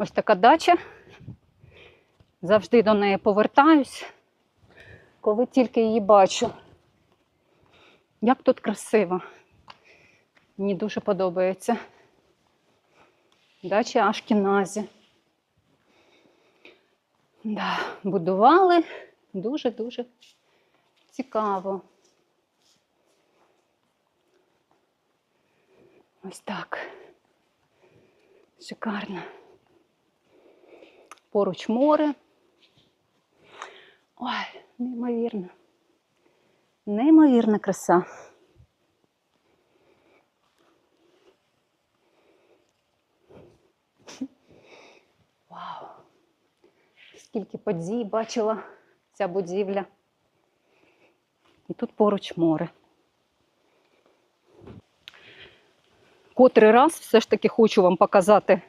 Ось така дача. Завжди до неї повертаюсь, коли тільки її бачу. Як тут красиво. Мені дуже подобається. Дача Ашкіназі. Да, будували дуже-дуже цікаво. Ось так. Шикарно. Поруч море. Ой, неймовірно. Неймовірна краса. Вау! Скільки подій бачила ця будівля. І тут поруч море. Котрий раз все ж таки хочу вам показати